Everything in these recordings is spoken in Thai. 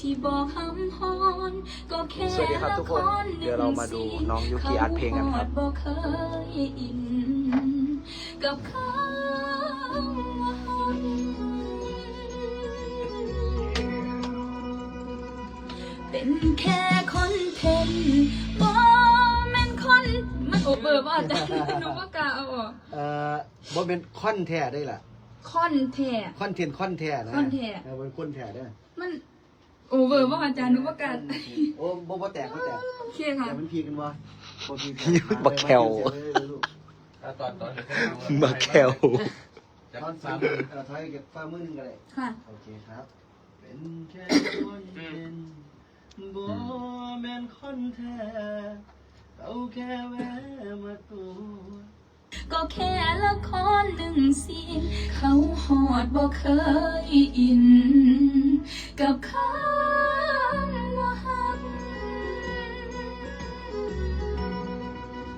ที่บอกคำฮอนก็แค่สวัสดีครับทุกคนละรเดี๋ยวเรามาดูน้องยูกิอัดเพลงกันครับ เขาฮอดบ่เคยอินกับคำว่าฮักเป็นแค่คอนเทนต์บ่แม่นคอนมันโอเวอร์ป่ะอาจารย์หนูว่ากล้าเอาออกเอ่อบ่เป็นคอนแท้ได้ล่ะ คอนแท้ คอนเทนต์คอนแท้นะคอนแท้ เออเป็นคนแท้ได้อมัน โอเวอร์ป่ะอาจารย์หนูว่ากล้าโอ้บ่บ่แตกบ่แตกโอเคค่ะแต่มันพีกันบ่บ่พีกันบักแควตอนตอนบักแคลจะตอนสาสามมมือเออถอยเก็บฟ้ามือหนึงก็ได้ค่ะโอเคครับ เป็นแค่คอนเทนต์บ่แม่นคอนแท้เอาแค่แวะมาตัว ก็แค่ละครหนึ่งซีนเขาหอดบ่เคยอิน กับคำว่าฮัก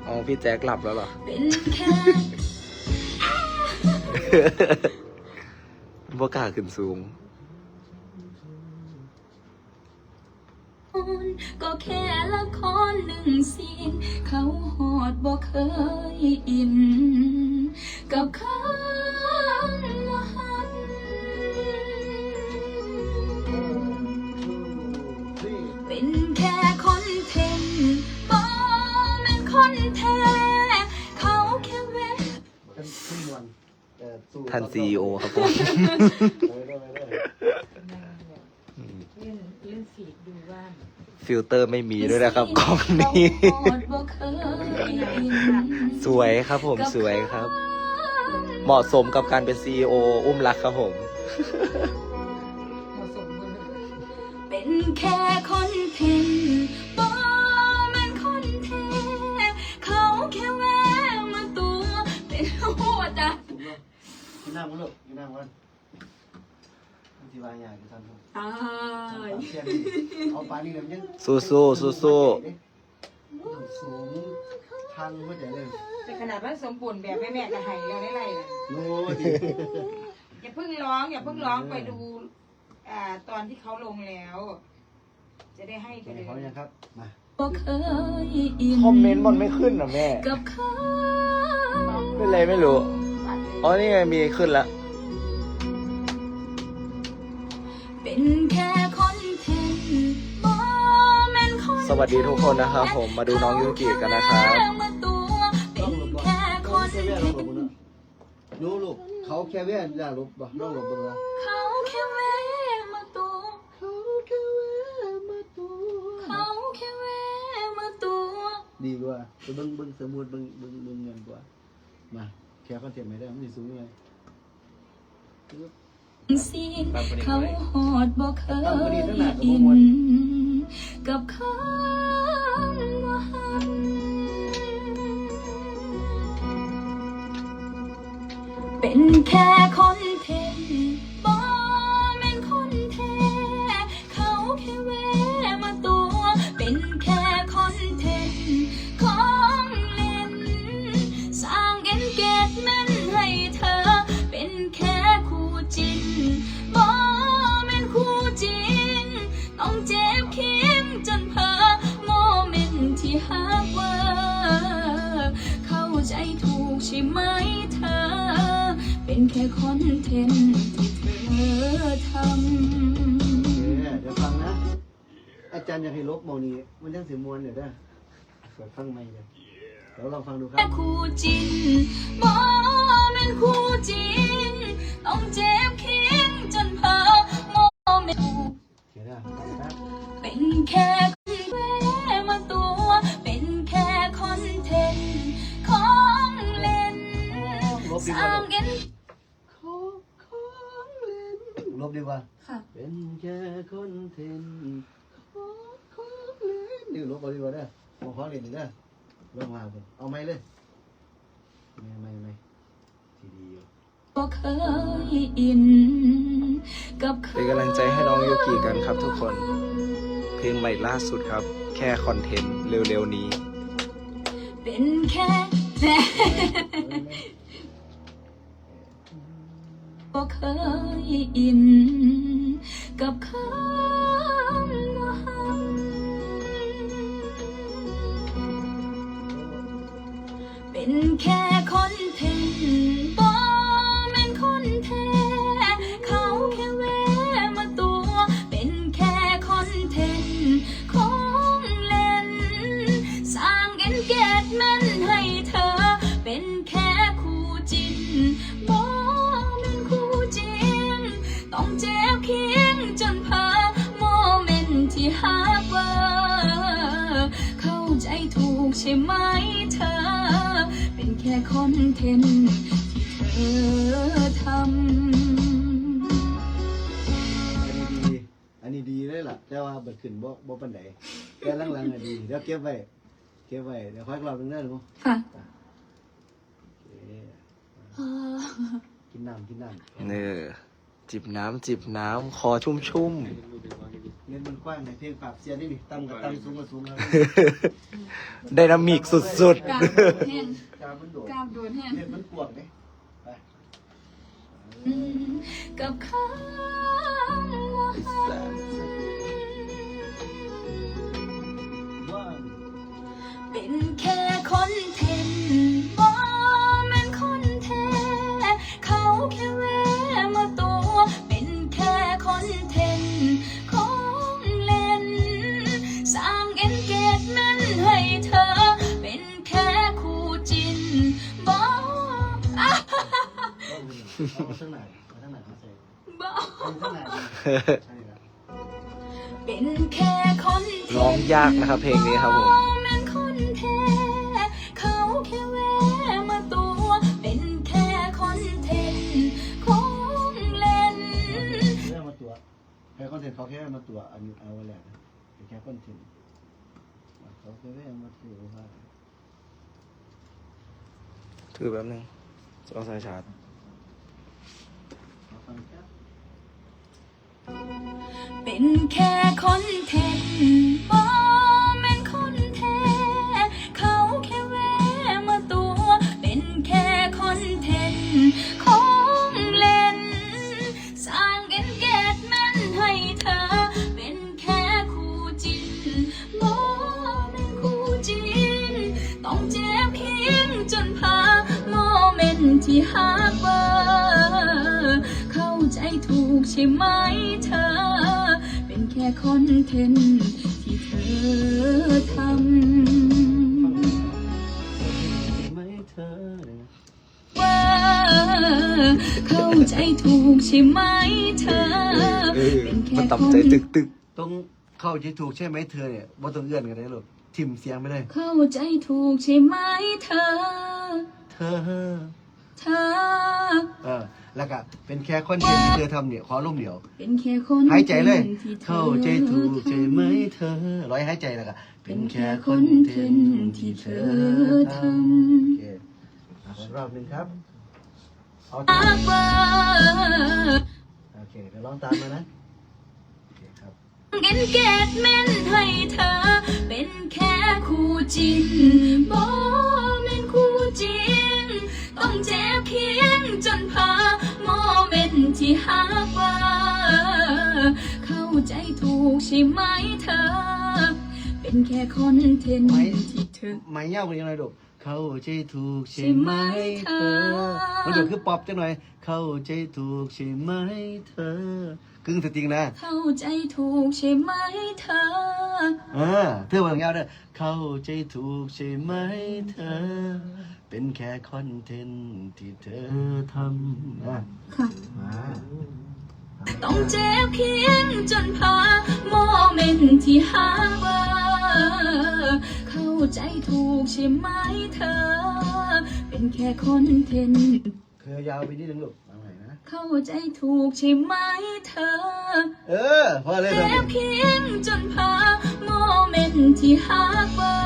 อ๋อพี่แจ็คหลับแล้วเหรอ เป็นแค่บ่กล้าขึ้นสูง ก็แค่ละครหนึ่งซีน เขาหอดบ่เคยอิน กับคำว่าฮักเป็นแค่คอนเทนต์บ่แม่นคอนแท้เขาแค่แวะกันขึ้นวันเอ่อสู้ท่านซีโอครับผม ไปเรื่อยๆไปเรื่อย เล่นเล่นฟีดดูว่า ฟิลเตอร์ไม่มีด้วยนะครับกล้องนี้เขาหอดบ่เคยอินสวยครับผมสวยครับ เหมาะสมกับการเป็นซีโออุ้มรักครับผมเหมาะสมเลยเป็นแค่คอนเทนต์บ่แม่นคอนเทนต์เขาแค่แวะมาตัว เป็นโอ้โหอาจารย์ๆกินน้ำกันลูกกินน้ำกัน มันสิว่าหยังอยู่ท่านผู้ตายเสียงนี่เอาปลานี่เลยมันยังสู้สู้สู้สู้สูงทางหัวใจเลยแต่ขนาดว่าสมบูรณ์แบบแม่แม่ก็ให้แล้วได้ไรเลยโน้ดีอย่าเพิ่งร้องอย่าเพิ่งร้องไปดูอ่าตอนที่เขาลงแล้ว จะได้ให้ไปเลยเขายังครับ มาบ่เคยอินคอมเมนต์มันไม่ขึ้นนะแม่กับเขาเป็นไรไม่รู้ปัดเลยอ๋อนี่ไงมีขึ้นแล้ว เป็นแค่คอนเทนต์บ่แม่นคอนเทนต์สวัสดีทุกคนนะครับผมมาดูน้องยูกิกันนะครับเขาแวมาตัวเป็นแค่คอนแค่เทแว่นลต์บกับมึงนะนู้ลูกเขาแค่แว่อย่าลบบ่น้องลบเบิ่งละเขาแค่แวะมาตัวเขาแค่แว่มาตัวเขาแค่แวะมาตัวดีกว่าไปเบิ่งเบิ่งสมุดเบิ่งเบิ่งเบิ่งเงินกว่ามาแค่คอนเทนต์ไม่ได้มันสิสูงไง สิเขาหอดบ่เคยอินกับคำว่าฮักเป็นแค่คน ให้ลบโมนี้ มันยังเสียมวลเดี๋ยวได้เปิดฟังไม่เลยเดี๋ยวลองฟังดูครัแค่บคู่จริงบ่แม่นคู่จริงต้องเจ็บคิงจนเพ้อโมเมนต์เดี๋ยวนะฟังครับเป็นแค่คนแวะมาตัว เป็นแค่คอนเทนต์ของเล่นลบสดีกร้าว่างเอ็นของของเล่นลบดีกว่าค่ะเป็นแค่คอนเทนต์ของของ เล่นนี่ลบเอาดีกว่าเด้อของของเล่นนี่เด้อลองมาเบิ่งเอาไหมเลย ไม่ไม่ไม่ทีดีอยู่บ่เคยอิน กับเป็นกำลังใจให้น้องยูกิกันครับทุกคน เพลงใหม่ล่าสุดครับ แค่คอนเทนต์เร็วๆนี้เป็นแค่แฟนบ่เคยอิน กับค ช่ไหมเธอ เป็นแค่คอนเทนต์ที่เธอทำอันนี้ดีอันนี้ดีเลยล่ะ แต่ว่าเบิดขึ้นบ่บ่ปานใดแต่หลังๆอะดีเดี๋ยวเก็บไว้ เก็บไว้เดี๋ยวค่อยกลับเรื่องนู้นค่ะโอเคอ่ากินน้ำกินน้ำ เนอ จิบน้ำจิบน้ำคอชุ่มชุ่มเงินมันกว้างในเพลงปรับเสียนี่นี่ต่ำกับต่ำสูงกับสูงแล้วๆไดนามิกสุดกล้ามโดดแห้งกามันโดดกล้ามโดดแห้ง เงินมันกวางเด้ไปอืมกับคำว่าหักว่างเป็นแค่คอนเท เอาทั้งไหนเอาทั้งไหนมาใส่บ่เอาทั้งไหนใช่ละเป็นแค่คนร้องยากนะครับเพลงนี้ครับผมแม่นคนแท้เขาแค่แวะมาตัว เป็นแค่คอนเทนต์ของเล่นเรื่องมาตัวแค่คอนเทนต์เขาแค่มาตัวอันนี้เอาไว้แหละเป็นแค่คอนเทนต์เขาแค่มาตัวว่าถือแป๊บนึงเอาสายชาร์จ เป็นแค่คอนเทนต์ ช่ไหมเธอ เป็นแค่คอนเทนต์ที่เธอทำไม่เธอเลยว่าเข้าใจถูกใช่ไหมเธอเออเป็นแค่มันคต่ำใจนตึกตึกต้องเข้าใจถูกใช่ไหมเธอเนี่ยบ่ต้องเอื้อนกันได้หรอกทิมเสียงไปเลยเข้าใจถูกใช่ไหมเธอ เธอ เธอ เออ แล้วก็เป็นแค่คอนเทนต์ที่เธอทำเนี่ยขอร่มเดียว เป็นแค่คนหายใจเลย ที่ธอเข้าใจถูกใช่ไหมเธอ ร้อยหายใจแล้วก็เป็นแค่คอนเทนต์ที่เธอทำโอเคอะขอรอบหนึ่งครับ เอาหากว่าโอเคเดี๋ยวลองตามมานะ โอเคครับ เอนเกจเมนให้เธอ เป็นแค่คู่จิ้นบ่แม่นคู่จริง ต้องเจ็บเคียงจนพาโมเมนต์ที่หากว่า เข้าใจถูกใช่ไหมเธอ เป็นแค่คอนเทนต์ที่เธอ ไม่เง่ากันยังไงลูกเข้าใจถูกใช่ไหมเธอมันจะคือป๊อปจังหน่อย เข้าใจถูกใช่ไหมเธอกึ่งสตริงนะ เข้าใจถูกใช่ไหมเธอ เออเธอว่าเงาเด้อเข้าใจถูกใช่ไหมเธอ เป็นแค่คอนเทนต์ที่เธอทำนะค่ะ มาต้องเจ็บเพียงจนพาโมเมนต์ที่หาว่าเข้าใจถูกใช่ไหมเธอ เป็นแค่คอนเทนต์คือยาวไปนิดนึงลูกเอาใหม่นะ เข้าใจถูกใช่ไหมเธอ เออพอเลยเจ็ครับบเพียงจนพาโมเมนต์ที่หาว่า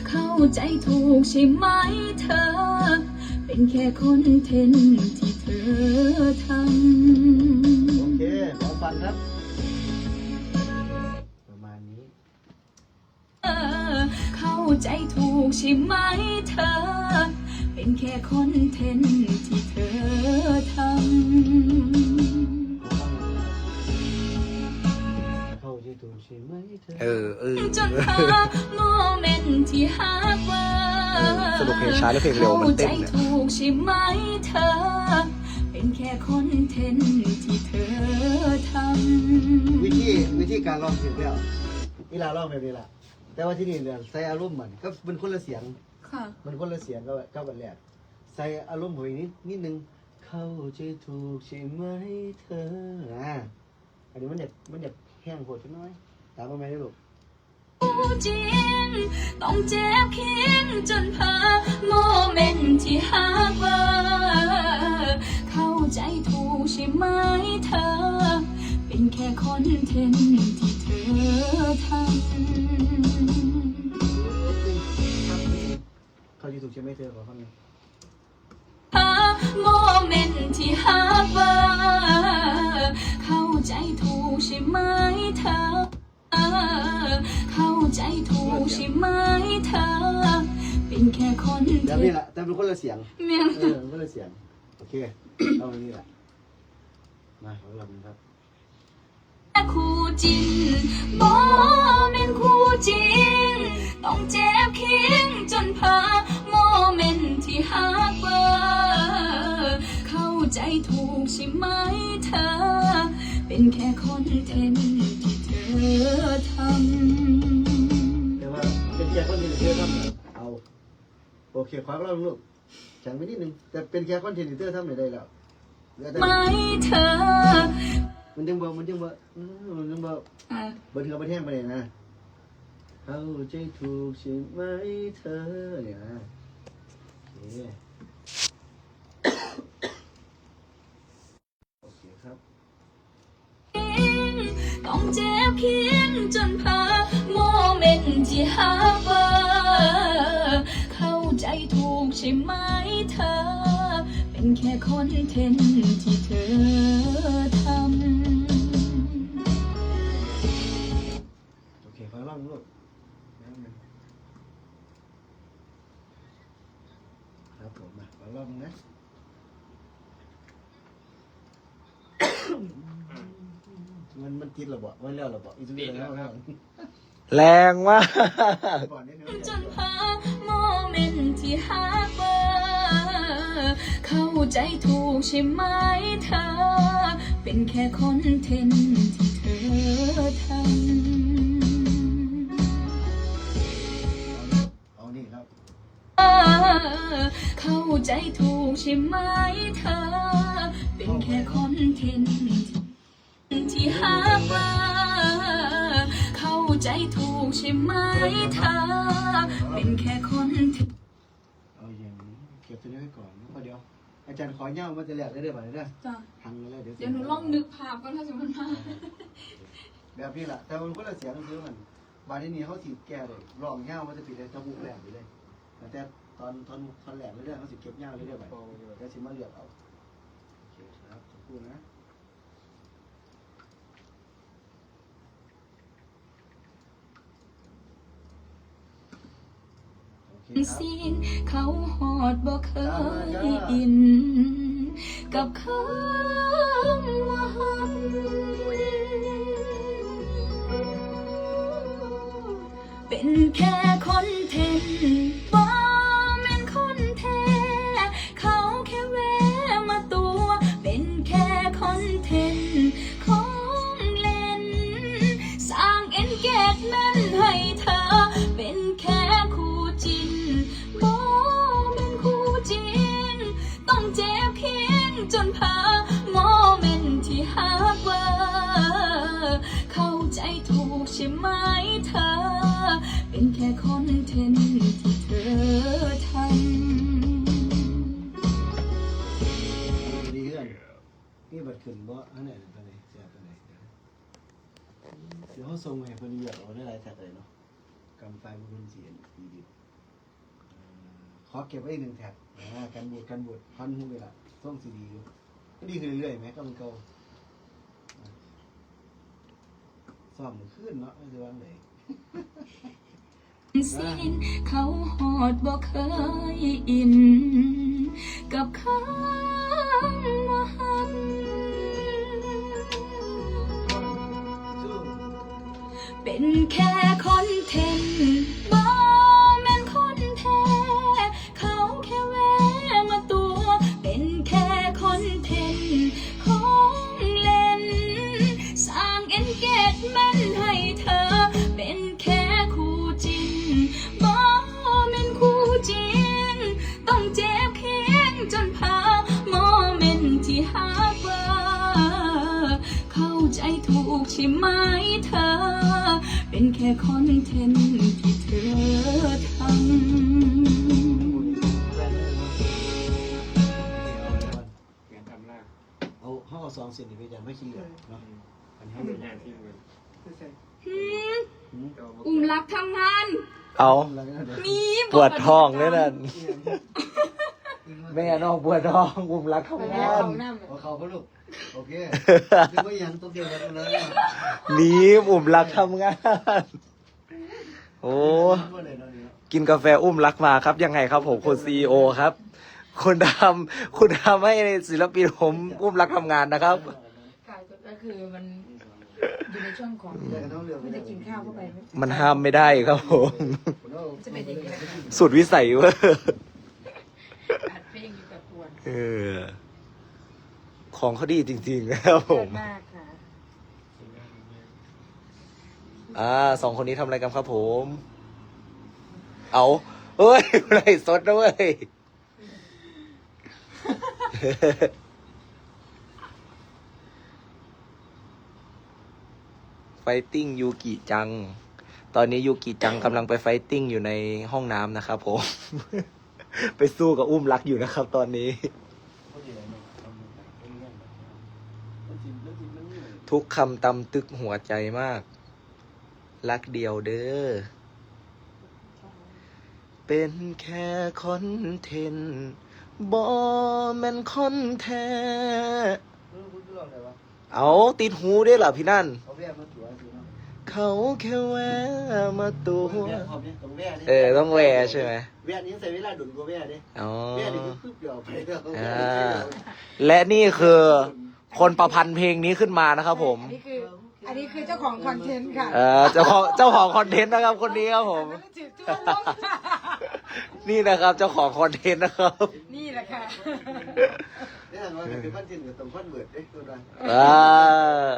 เข้า ใจถูกใช่ไหมเธอ เป็นแค่คอนเทนต์ที่เธอทำ โอเคขอฟังครับ ประมาณนี้เออเข้าใจถูกใช่ไหมเธอ เป็นแค่คอนเทนต์ที่เธอทำ เข้าใจถูใช่ไหมเธอ เออ เออ จนพาโมเมนต์ที่ฮักว่า สรุปเพลงช้าหรือเพลงเร็วมันเต้นเนี่ยข้าใจถูกใช่ไหมเธอ เป็นแค่คอนเทนต์ที่เธอทำวิธีวิธีการร้องเพลงแล้วนี่ลาร้องแบบนี้ล่ะ แต่ว่าที่นี่เนี่ยใส่อารมณ์มันก็เป็นคนละเสียงค่ะมันคนละเสียงกับกับวันแรกใส่อารมณ์ของอีกนิดนิดนึงเข้าใจถูกใช่ไหมเธออ่าอันนี้มันเด็กมันเด็กแห้งโหดจังน้อยตามมาไหมได้ลูก จริง ต้องเจ็บเคิงจนพาโมเมนต์ที่ฮักว่าเข้าใจถูกใช่ไหมเธอ เป็นแค่คอนเทนต์ที่เธอทำเขาใจถูกใช่ไหมเธอขอคำหนึงหาโมเมนต์ที่ฮักว่าเข้าใจถูกใช่ไหมเธอ เข้าใจถูกใช่ไหมเธอ เป็นแค่คนเทแบบนี้แหละแต่เป็นคนละเสียงเมียนเออเป็นคนละเสียงโอเคเอาอันนี้แหละมาขอรับนะครับแค่คู่จริงบอเป็นคู่จริงต้องเจ็บคิงจนพาโมเมนต์ที่ฮักว่าเข้าใจถูกใช่ไหมเธอ เป็นแค่คอนเทนต์ที่เธ อทำแต่ว่าเป็นแค่คอนเทนต์ที่เธอทำเนี่ยเอาโอเคขอรับลูกแข็งไปนิดนึงแต่เป็นแค่คอนเทนต์ที่เธอทำเนี่ยได้แล้วเหลือแต่ไหมเธอ มันยังบ่มันยังบ่อืมมันยังบ่อะเบิดเทือประเทศไปเลยนะเข้าใจถูกใช่ไหมเธอเนี่ยนะโอเค โอเคครับ ต้องเจ็บคิงจนพาโมเมนต์ที่ฮักว่าเข้าใจถูกใช่ไหมเธอ เป็นแค่คอนเทนต์ที่เธอทำโอเคขอลองลูกครับผมมาขอลองนะ มันมันติดหรอบ่มันแล้วหรอบ่อีกทีแล้วแล้วแรงมากก่อนนิดนึงจนพาโมเมนต์ที่ฮักว่าเข้าใจถูกใช่ไหมเธอ เป็นแค่คอนเทนต์ที่เธอทำเอานี่ครับเข้าใจถูกใช่ไหมเธอ เป็นแค่คอนเทนต์ ที่หาว่าเข้าใจถูกใช่ไหมเธอเป็นแค่คอนเทนต์เอาอย่างนี้เก็บตัวนี้ไว้ก่อนแล้วเดี๋ยว อาจารย์ขอเง่ามันจะแหลกได้เด้อบ่ได้เด้อจ้ะทันแล้วเดี๋ยวเดี๋ยวหนูลองนึกภาพก่อนถ้าสมมติว่าแบบนี้แหละแต่มันคนละเสียงคือมันบานที่นี่เขาสีแก่เลยร้องเง่ามันจะปิดเลยจมูกแหลกไปเลยแต่ตอนตอนตอนแหลกเรื่อยๆเขาสิเก็บเง่าเรื่อยๆไปแล้วสิมาเลือกเอาโอเคครับขอบคุณนะโอเคครับ สิ้นเขาหอดบ่เคยอิน กับคำว่าหักเป็นแค่คอนเทน ช่ไหมเธอ เป็นแค่คอนเทนต์ที่เธอทำดีเพื่อนนี่บัดขึ้นบ่อันไหนอันไหนเสียอันไหนเดี๋ยวเขาส่งให้เพิ่นเลือกเอาได้หลายแท็กเลยเนาะกำไฟมันเสียงดีดีขอเก็บไว้อีกหนึ่งแท็กอ่ากันบวชกันบวชคอนหูเวลาส่งซีดีอยู่ก็ดีขึ้นเรื่อยๆไหมก็มันเก่า ซ่อมขึ้นเนาะไม่ใช่ว่าไหนสิ้นเขาหอดบ่เคยอิน กับคำว่าหักเป็นแค่ ถูกใช่ไหมเธอ เป็นแค่คอนเทนต์ที่เธอทำเอาห้องสองเส้นนี่ไปจันไม่ขี้เหร่เนาะอันนี้ให้เป็นงานที่หืมอุ้มรักทำงาน เอาแล้วก็เดี๋ยวมีปวดท้องด้วยนั่นแม่น้องปวดท้องอุ้มรักทำงานเอาเขาก็ลูก โอเคนึกว่ายังตัวเดียวกันเลยหนีอุ้มรักทำงาน โอ้ กินกาแฟอุ้มรักมาครับ ยังไงครับผมคนซีโอครับ คุณทำคุณทำให้ศิลปินผมอุ้มรักทำงานนะครับค่ะก็คือมันอยู่ในช่วงของมันจะกินข้าวเข้าไปไหมมันห้ามไม่ได้ครับผมจะเป็นอย่างนี้นะคะสุดวิสัยเว้ยอัดเพลงอยู่กับปวดเออ ของเขาดีจริงๆนะครับผเลิมศมากค่ะ อ่าสองคนนี้ทำอะไรกันครับผม เอาเฮ้ยอะไรสดนะเว้ย ไฟติ้งยูกิจัง ตอนนี้ยูกิจังกำลังไปไฟติ้งอยู่ในห้องน้ำนะครับผม ไปสู้กับอุ้มรักอยู่นะครับตอนนี้ ทุกคำตำตึกหัวใจมาก รักเดียวเด้อ เป็นแค่คอนเทนต์บอแมนคอนแทเอาติดหูได้เหรอพี่นั่น เขาแว่มาตัวสิเนาะเขาแค่แวะมาตัวแว่เขาเนี่ยต้องแว่เออต้องแวะใช่ไหมแว่นี้ใส่เวลาดุนกว่าแว่ดิอ๋อแว่นี่คือปึ๊บเดียวไปเดียวอ่าและนี่คือ คนประพันธ์เพลงนี้ขึ้นมานะครับ ผม อันนี้คืออันนี้คือเจ้าของคอนเทนต์ค่ะเออเจ้าของเจ้าของคอนเทนต์นะครับ คนนี้ครับผมแล้วก็จืดจ้วงจ้วงค่ะนี่นะครับเจ้าของคอนเทนต์นะครับ นี่แหละค่ะเนี่ยว่าเป็นพันเทนกับตรงพันเบิดเด้ตัวนั้นอ่า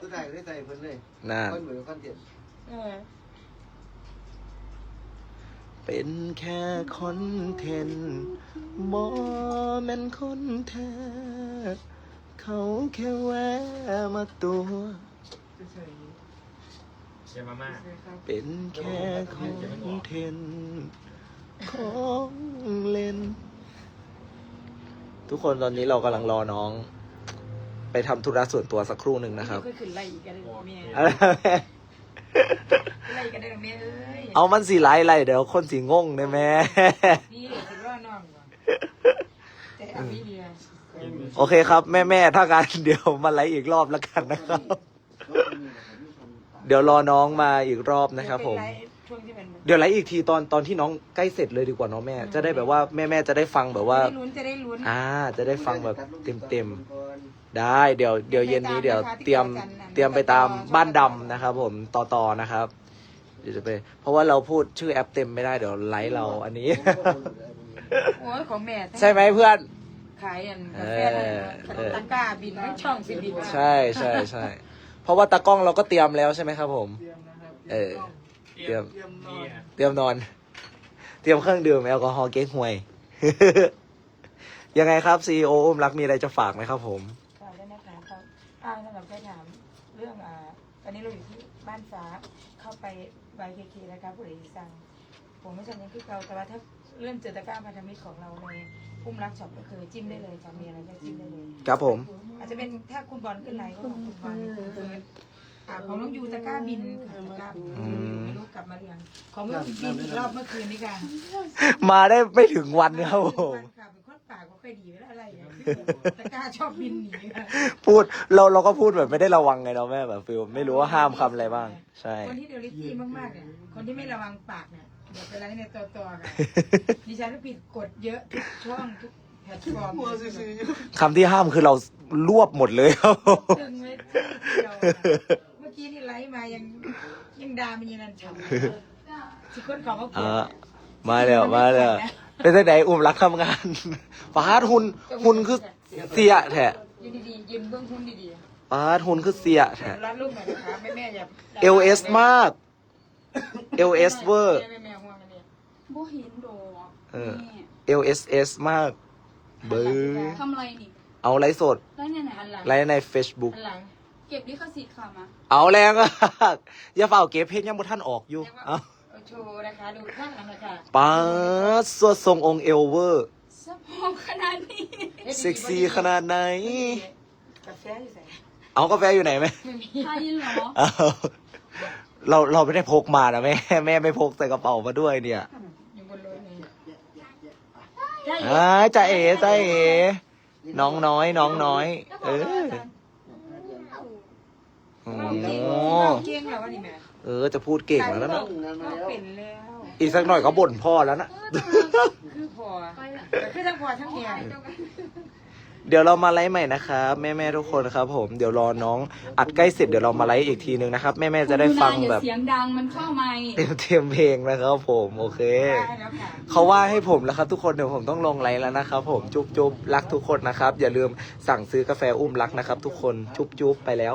ตัวไทยได้ใส่เพิ่นเลยน่าพันเบิดพันเทนเออเป็นแค่คอนเทนต์บอแมนคอนแทน เขาแค่แวะมาตัว เชียร์มาม่าเป็นแค่คอนเทนต์ของเล่น ทุกคนตอนนี้เรากำลังรอน้อง ไปทำธุระส่วนตัวสักครู่หนึ่งนะครับ ก็คือไล่อีกกันเลยแม่อะไรนะแม่ไล่กันได้หรอแม่เอ้ยเอามันสีไล่ไล่เดี๋ยวคนสีงงนะแม่นี่ถือว่าน้องว่ะแต่เอาไม่เดียว โอเคครับ แม่แม่ๆถ้าการเดี๋ยวมาไลฟ์อีกรอบแล้วกันนะครับ เดี๋ยวรอน้องมาอีกรอบนะครับผม ช่วงที่มันเดี๋ยวไลฟ์อีกทีตอนตอนที่น้องใกล้เสร็จเลยดีกว่าเน้องแม่ จะได้แบบว่าแม่แม่ๆจะได้ฟังแบบว่าจะได้ลุ้นจะได้ลุ้นอ่า จะได้ฟังแบบเต็มเต็มๆได้เดี๋ยวเดี๋ยวเย็นนี้เดี๋ยวเตรียมเตรียมไปตามบ้านดำนะครับ ผมต่อต่อนะครับเดี๋ยวจะไป เพราะว่าเราพูดชื่อแอปเต็มไม่ได้เดี๋ยวไลฟ์เราอันนี้ โอ้ยของแม่ ใช่ไหมเพื่อน ขายอันกาแฟขนมตะกร้าบินทั้งช่องสิบินใช่ใช่ใช่เพราะว่าตากล้องเราก็เตรียมแล้วใช่ไหมครับผมเออ เตรียมเตรียมนอน เตรียมเครื่องดื่มแอลกอฮอล์เก๊กฮวย ยังไงครับซีโออุ้มรักมีอะไรจะฝากไหมครับผมขายได้นะคะครับอ่าสำหรับใครถามเรื่องอ่าตอนนี้เราอยู่ที่บ้านฟ้าเข้าไปไวเคเคนะคะผู้ใดสั่งผมไม่สั่งยังคือเก่าแต่ว่าถ้า เรื่องเจอตะกร้าพันธมิตรของเราในพุ่มรักช็อปก็คือจิ้มได้เลยจะมีอะไรก็จิ้มได้เลย ครับผม อาจจะเป็นถ้าคุณบอลขึ้นไลน์ก็ของคุณบอลคืออ่าของน้องยูตะกร้าบินค่ะตะกร้าบินอืมไม่รู้กลับมาหรือยังของน้องบินอีกรอบเมื่อคืนนี้ค่ะมาได้ไม่ถึงวันครับผมค่ะเป็นคนปากก็ค่อยดีไม่ได้อะไรอย่างตะกร้าชอบบินหนีค่ะ พูดเราเราก็พูดแบบไม่ได้ระวังไงเนาะแม่แบบฟิลไม่รู้ว่าห้ามคำอะไรบ้าง ใช่ คนที่เดลิตี้มากๆเนี่ย คนที่ไม่ระวังปากเนี่ยเดี๋ยวไปไลฟ์ในตัวตัวๆค่ะดิฉันก็ผิดกฎเยอะทุกช่องทุกแพลตฟอร์มเลยคำที่ห้ามคือเรารวบหมดเลยครับผมตึงไว้ที่เดียวค่ะเมื่อกี้กี้นี่ไลฟ์มายังยังดามันยังนั่นฉ่ำสิคนขอมาพูอ่าดมาแล้วมาแล้วเป็นจังไดอุ้มรักทำงานปาดหุ่นหุ่นคือเสียแท้ยืนดีๆยืนเบื้องหุ้นดีปาดหุ่นคือเสียแท้ ๆรัดลูกหน่อยนะคะแม่แม่อย่าเอลเอสมากเอลเอสเวอร์ แม่แม่ห่วงกันเนี่ย บ่เห็นดอกเออแม่เอลเอสเอสมาก เบอร์ทำอะไรนี่เอาไลฟ์สดแล้วเนี่ยไหนอันหลังไลฟ์ใน Facebook อันหลัง เก็บลิขสิทธิ์ค่ะมาเอาแรงอะอย่าเฝ้าเก็บเพลงยังบ่ท่านออกอยู่เรียกว่าเอาเอาโชว์นะคะ ดูข้างหลังนะคะปาดสวดทรงองค์เอลเวอร์สะพอขนาดนี้เซ็กซี่ขนาดไหน กาแฟอยู่ไหนเอากาแฟอยู่ไหนไหมไม่มีไทยเหรอเอาเราเราไม่ได้พกมานะแม่แม่ไม่พกใส่กระเป๋ามาด้วยเนี่ยอยู่บนรถนี่ อ่าจ่าเอ๋จ่าเอ๋น้องน้อย น้องน้อย เออโอ้เก่งแล้ววะนี่แม่เออ จะพูดเก่งแล้วนะงานมาแล้วเป็นแล้วอีกสักหน่อยก็บ่นพ่อแล้วนะคือพอแต่คือทั้งพอทั้งเมีย เดี๋ยวเรามาไลฟ์ใหม่นะครับแม่แม่ๆทุกคนครับ ผมเดี๋ยวรอน้องอัดใกล้เสร็จเดี๋ยวเรามาไลฟ์อีกทีนึงนะครับแม่แม่ๆจะได้ฟังอย่าแบบเสียงดังมันเข้าไมค์เต็มเต็มๆเพลงนะครับผมโอเค ได้แล้วค่ะ เขาว่าให้ผมแล้วครับทุกคนเดี๋ยวผมต้องลงไลฟ์แล้วนะครับผมจุ๊บจุ๊บรักทุกคนนะครับ อย่าลืมสั่งซื้อกาแฟอุ้มรักนะครับ ทุกคนจุ๊บจุ๊บไปแล้ว